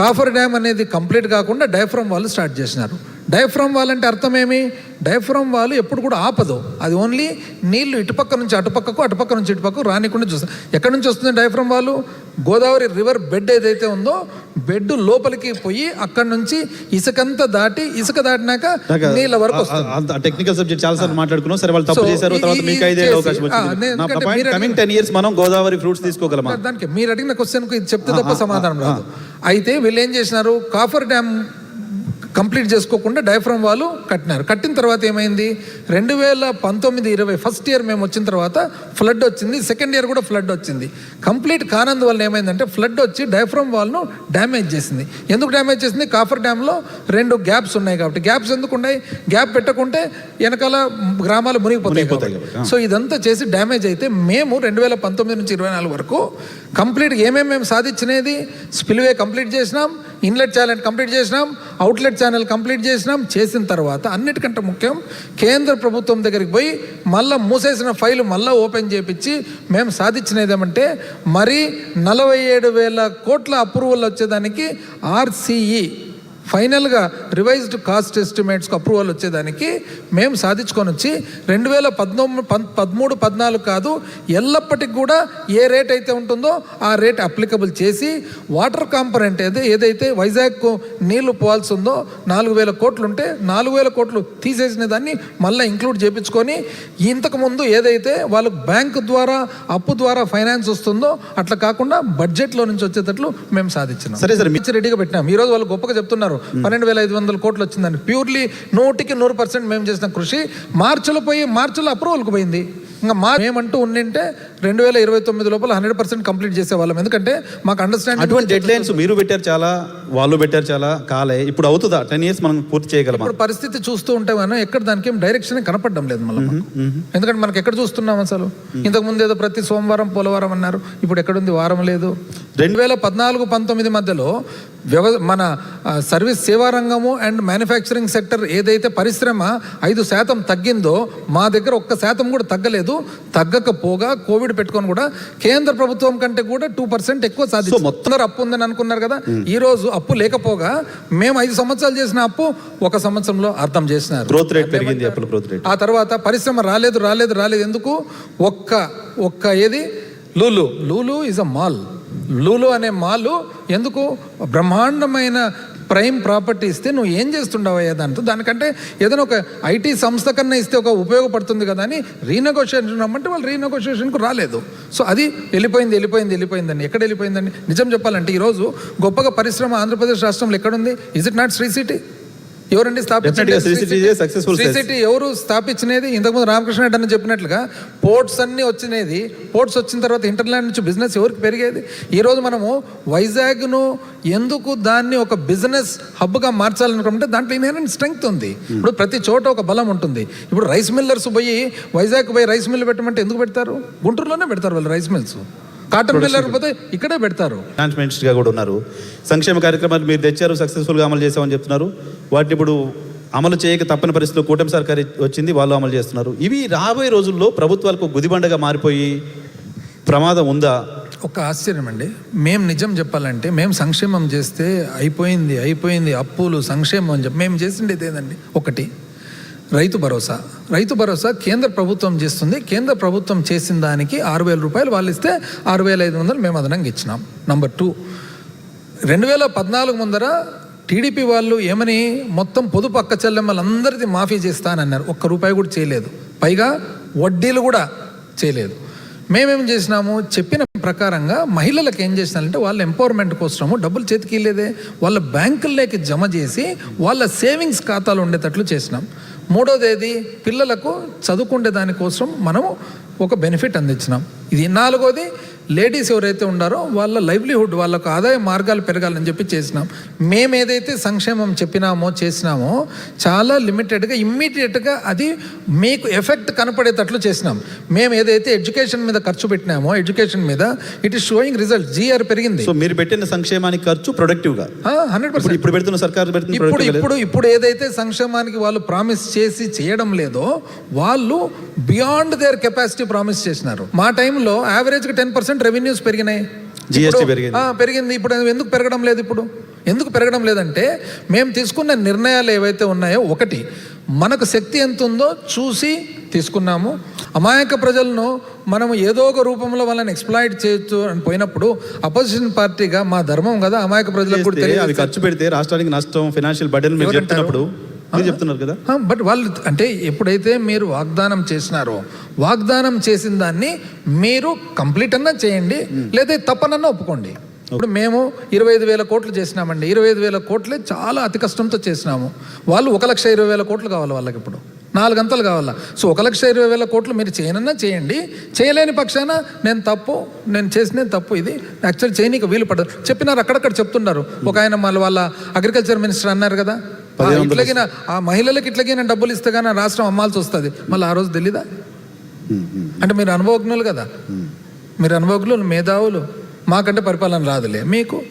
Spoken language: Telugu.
కాఫర్ డ్యామ్ అనేది కంప్లీట్ కాకుండా డైఫ్రమ్ వాళ్ళు స్టార్ట్ చేసినారు. డైఫ్రమ్ వాల్ అంటే అర్థం ఏమి? డైఫ్రమ్ వాళ్ళు ఎప్పుడు కూడా ఆపదు. అది ఓన్లీ నీళ్ళు ఇటుపక్క నుంచి అటుపక్కకు అటుపక్క నుంచి ఇటుపక్కకు రానికుండా చూస్తుంది ఎక్కడి నుంచి వస్తుంది డైఫ్రమ్ వాళ్ళు? గోదావరి రివర్ బెడ్ ఏదైతే ఉందో బెడ్ లోపలికి పోయి అక్కడి నుంచి ఇసుకంతా దాటి ఇసుక దాటినాక నీళ్ళ వరకు టెక్నికల్ సబ్జెక్ట్ చాలా సార్లు మాట్లాడుకున్నాం. సరే వాళ్ళు తప్పు చేశారు తర్వాత మీకు ఐదే అవకాశం వచ్చింది. కమింగ్ టెన్ ఇయర్స్ మనం గోదావరి ఫ్రూట్స్ తీసుకోగలమా? దానికి మీరు అడిగిన క్వశ్చన్కు చెప్తే తప్ప సమాధానం రాదు. అయితే వీళ్ళు ఏం చేసినారు? కాఫర్ డ్యామ్ కంప్లీట్ చేసుకోకుండా డయాఫ్రమ్ వాళ్ళు కట్టినారు. కట్టిన తర్వాత ఏమైంది? రెండు వేల పంతొమ్మిది ఇరవై ఫస్ట్ ఇయర్ మేము వచ్చిన తర్వాత ఫ్లడ్ వచ్చింది. సెకండ్ ఇయర్ కూడా ఫ్లడ్ వచ్చింది. కంప్లీట్ కానందువల్ల ఏమైందంటే ఫ్లడ్ వచ్చి డయాఫ్రమ్ వాల్ను డ్యామేజ్ చేసింది. ఎందుకు డ్యామేజ్ చేసింది? కాఫర్ డ్యామ్లో రెండు గ్యాప్స్ ఉన్నాయి కాబట్టి. గ్యాప్స్ ఎందుకు ఉన్నాయి? గ్యాప్ పెట్టకుంటే వెనకాల గ్రామాలు మునిగిపోతాయి సో ఇదంతా చేసి డ్యామేజ్ అయితే మేము రెండు వేల పంతొమ్మిది నుంచి ఇరవై నాలుగు వరకు కంప్లీట్గా ఏమేమి మేము సాధించినది? స్పిల్వే కంప్లీట్ చేసినాం. ఇన్లెట్ ఛానల్ కంప్లీట్ చేసినాం అవుట్లెట్ ఛానల్ కంప్లీట్ చేసినాం. చేసిన తర్వాత అన్నిటికంటే ముఖ్యం కేంద్ర ప్రభుత్వం దగ్గరికి పోయి మళ్ళీ మూసేసిన ఫైల్ మళ్ళీ ఓపెన్ చేపించి మేము సాధించినది ఏమంటే మరి నలభై ఏడు వేల కోట్ల అప్రూవల్ వచ్చేదానికి ఆర్సీఈ ఫైనల్గా రివైజ్డ్ కాస్ట్ ఎస్టిమేట్స్కి అప్రూవల్ వచ్చేదానికి మేము సాధించుకొని వచ్చి రెండు వేల పద్నొమ్మిది పదమూడు పద్నాలుగు కాదు ఎల్లప్పటికి కూడా ఏ రేట్ అయితే ఉంటుందో ఆ రేట్ అప్లికబుల్ చేసి వాటర్ కాంపనెంట్ ఏదో ఏదైతే వైజాగ్కు నీళ్ళు పోవాల్సి ఉందో నాలుగు వేల కోట్లు ఉంటే నాలుగు వేల కోట్లు తీసేసిన దాన్ని మళ్ళీ ఇంక్లూడ్ చేపించుకొని ఇంతకుముందు ఏదైతే వాళ్ళకు బ్యాంక్ ద్వారా అప్పు ద్వారా ఫైనాన్స్ వస్తుందో అట్లా కాకుండా బడ్జెట్లో నుంచి వచ్చేటట్లు మేము సాధించినాం. సరే సరే. మీ- ఇచ్చి రెడీగా పెట్టినాం. ఈ రోజు వాళ్ళు గొప్పగా చెప్తున్నారు. పన్నెండు వేల ఐదు వందల కోట్లు వచ్చిందని ప్యూర్లీ నూటికి నూరు పర్సెంట్ మేము చేసిన కృషి. మార్చిలో పోయి మార్చిలో అప్రూవల్కి పోయింది. ఇంకా మా మేమంటూ ఉండింటే రెండు వేల ఇరవై తొమ్మిది లోపల హండ్రెడ్ పర్సెంట్ కంప్లీట్ చేసేవాళ్ళం. ఎందుకంటే మాకు అండర్స్టాండింగ్ అటువంటి డెడ్ లైన్స్ మీరు పెట్టారు చాలా వాళ్ళు పెట్టారు చాలా కాలే. ఇప్పుడు అవుతుందా? టెన్ ఇయర్స్ మనం పూర్తి చేయగలమా? ఇప్పుడు పరిస్థితి చూస్తూ ఉంటే మనం ఎక్కడ దానికి ఏం డైరెక్షన్ కనపడడం లేదు మళ్ళీ. ఎందుకంటే మనకి ఎక్కడ చూస్తున్నాం అసలు? ఇంతకు ముందు ఏదో ప్రతి సోమవారం పోలవారం అన్నారు. ఇప్పుడు ఎక్కడుంది వారం లేదు. రెండు వేల పద్నాలుగు పంతొమ్మిది మధ్యలో వ్యవ మన సర్వీస్ సేవా రంగము అండ్ మ్యానుఫ్యాక్చరింగ్ సెక్టర్ ఏదైతే పరిశ్రమ ఐదు శాతం తగ్గిందో మా దగ్గర ఒక్క శాతం కూడా తగ్గలేదు. తగ్గకపోగా కోవిడ్ పెట్టుకొని కూడా కేంద్ర ప్రభుత్వం కంటే కూడా టూ పర్సెంట్ ఎక్కువ సాధించాం మొత్తం అప్పు ఉందని అనుకున్నారు కదా. ఈ రోజు అప్పు లేకపోగా మేము ఐదు సంవత్సరాలు చేసిన అప్పు ఒక సంవత్సరంలో అర్థం చేసినారు. గ్రోత్ రేట్ పెరిగింది అప్పుల గ్రోత్ రేట్ ఆ తర్వాత పరిశ్రమ రాలేదు రాలేదు రాలేదు. ఎందుకు? ఒక్క ఒక్క ఏది? Lulu. Lulu is a mall Lulu అనే మాలు ఎందుకు బ్రహ్మాండమైన ప్రైమ్ ప్రాపర్టీ ఇస్తే నువ్వు ఏం చేస్తుండవయ్యా దాంతో? దానికంటే ఏదైనా ఒక ఐటీ సంస్థ కన్నా ఇస్తే ఒక ఉపయోగపడుతుంది కదా అని రీనెగోషియేషన్ రమ్మంటే వాళ్ళు రీనెగోషియేషన్కు రాలేదు. సో అది వెళ్ళిపోయింది వెళ్ళిపోయింది వెళ్ళిపోయిందని. ఎక్కడ వెళ్ళిపోయిందండి నిజం చెప్పాలంటే ఈరోజు గొప్పగా పరిశ్రమ ఆంధ్రప్రదేశ్ రాష్ట్రంలో ఎక్కడుంది? Is it not Sri city ఎవరండి. సిటీ ఎవరు స్థాపించినది? ఇంతకుముందు రామకృష్ణ రెడ్డి అని చెప్పినట్లుగా పోర్ట్స్ అన్నీ వచ్చినది. పోర్ట్స్ వచ్చిన తర్వాత ఇంటర్లాండ్ నుంచి బిజినెస్ ఎవరికి పెరిగేది? ఈరోజు మనము వైజాగ్ను ఎందుకు దాన్ని ఒక బిజినెస్ హబ్గా మార్చాలనుకుంటే దాంట్లో ఇన్హెరెంట్ స్ట్రెంగ్త్ ఉంది. ఇప్పుడు ప్రతి చోట ఒక బలం ఉంటుంది. ఇప్పుడు రైస్ మిల్లర్స్ పోయి వైజాగ్ పోయి రైస్ మిల్ పెట్టమంటే ఎందుకు పెడతారు? గుంటూరులోనే పెడతారు వాళ్ళు రైస్ మిల్స్. కాటన్ పోతే ఇక్కడే పెడతారు. ఫైనాన్స్ మినిస్టర్గా కూడా ఉన్నారు. సంక్షేమ కార్యక్రమాలు మీరు తెచ్చారు సక్సెస్ఫుల్గా అమలు చేసామని చెప్తున్నారు. వాటిని ఇప్పుడు అమలు చేయక తప్పని పరిస్థితిలో కూటమి సర్కార్ వచ్చింది వాళ్ళు అమలు చేస్తున్నారు. ఇవి రాబోయే రోజుల్లో ప్రభుత్వాలకు గుదిబండగా మారిపోయి ప్రమాదం ఉందా? ఒక ఆశ్చర్యం అండి. మేము నిజం చెప్పాలంటే మేము సంక్షేమం చేస్తే అయిపోయింది అయిపోయింది అప్పులు సంక్షేమం అని చెప్పి మేము చేసిండేది ఏదండి? ఒకటి రైతు భరోసా. రైతు భరోసా కేంద్ర ప్రభుత్వం చేస్తుంది. కేంద్ర ప్రభుత్వం చేసిన దానికి ఆరు వేల రూపాయలు వాళ్ళు ఇస్తే ఆరు వేల ఐదు వందలు మేము అదనంగా ఇచ్చినాం. నంబర్ టూ రెండు వేల పద్నాలుగు ముందర టీడీపీ వాళ్ళు ఏమని మొత్తం పొదుపు అక్క చెల్లెమ్మలందరిది మాఫీ చేస్తానన్నారు. ఒక్క రూపాయి కూడా చేయలేదు. పైగా వడ్డీలు కూడా చేయలేదు. మేమేం చేసినాము? చెప్పిన ప్రకారంగా మహిళలకు ఏం చేసినారంటే వాళ్ళ ఎంపవర్మెంట్ కోసము డబ్బులు చేతికి లేదే వాళ్ళ బ్యాంకుల్లోకి జమ చేసి వాళ్ళ సేవింగ్స్ ఖాతాలు ఉండేటట్లు చేసినాం. మూడోది ఏది? పిల్లలకు చదువుకుండే దానికోసం మనము ఒక బెనిఫిట్ అందించినాం. ఇది నాలుగోది లేడీస్ ఎవరైతే ఉన్నారో వాళ్ళ లైవ్లీహుడ్ వాళ్ళకు ఆదాయ మార్గాలు పెరగాలని చెప్పి చేసినాం. మేము ఏదైతే సంక్షేమం చెప్పినామో చేసినామో చాలా లిమిటెడ్గా ఇమ్మీడియట్గా అది మీకు ఎఫెక్ట్ కనపడేటట్లు చేసినాం. మేము ఏదైతే ఎడ్యుకేషన్ మీద ఖర్చు పెట్టినామో ఎడ్యుకేషన్ మీద it is showing result GR పెరిగింది. సో మీరు పెట్టిన సంక్షేమానికి ఖర్చు ప్రొడక్టివ్గా హండ్రెడ్ ఇప్పుడు ఇప్పుడు పెడుతున్న సర్కారు పెడుతున్న ఇప్పుడు ఇప్పుడు ఇప్పుడు ఏదైతే సంక్షేమానికి వాళ్ళు ప్రామిస్ చేసి చేయడం లేదో వాళ్ళు బియాండ్ దేర్ కెపాసిటీ ప్రామిస్ చేసినారు. మా టైంలో యావరేజ్గా టెన్ పర్సెంట్ రెవెన్యూస్ పెరిగినాయి. ఇప్పుడు- పెరిగింది. ఆ, పెరిగింది. ఇప్పుడు ఎందుకు పెరగడం లేదు ఇప్పుడు? ఎందుకు పెరగడం లేదంటే మేము తీసుకున్న నిర్ణయాలు ఏవైతే ఉన్నాయో ఒకటి మనకు శక్తి ఎంత ఉందో చూసి తీసుకున్నాము. అమాయక ప్రజలను మనము ఏదో ఒక రూపంలో వాళ్ళని ఎక్స్ప్లాయిట్ చేయొచ్చు అని పోయినప్పుడు అపోజిషన్ పార్టీగా మా ధర్మం కదా అమాయక ప్రజలకు కూడా తెలియదు. ఖర్చు పెడితే రాష్ట్రానికి నష్టం ఫైనాన్షియల్ బడ్డెన్ మీరు? చెప్తున్నప్పుడు మీరు చెప్తున్నారు కదా? బట్ వాళ్ళు అంటే ఎప్పుడైతే మీరు వాగ్దానం చేసినారో వాగ్దానం చేసిన దాన్ని మీరు కంప్లీట్ అన్నా చేయండి లేదా తప్పనన్నా ఒప్పుకోండి. ఇప్పుడు మేము ఇరవై ఐదు వేల కోట్లు చేసినామండి. ఇరవై ఐదు వేల కోట్లే చాలా అతి కష్టంతో చేసినాము. వాళ్ళు ఒక లక్ష ఇరవై వేల కోట్లు కావాలి వాళ్ళకి ఇప్పుడు. నాలుగంతలు కావాలా. సో ఒక లక్ష ఇరవై వేల కోట్లు మీరు చేయనన్నా చేయండి. చేయలేని పక్షాన నేను తప్పు నేను చేసిన తప్పు ఇది. యాక్చువల్ చేయనీకి వీలు పడదు. చెప్పినారు అక్కడక్కడ చెప్తున్నారు. ఒక ఆయన మళ్ళీ వాళ్ళ అగ్రికల్చర్ మినిస్టర్ అన్నారు కదా. ఇట్లాగిన ఆ మహిళలకు ఇట్లాగిన డబ్బులు ఇస్తే కానీ రాష్ట్రం అమ్మాల్సి వస్తుంది. మళ్ళీ ఆ రోజు తెలీదా? అంటే మీరు అనుభవజ్ఞులు కదా. మీరు అనుభవజ్ఞులు మేధావులు. మాకంటే పరిపాలన రాదులే. మీకు?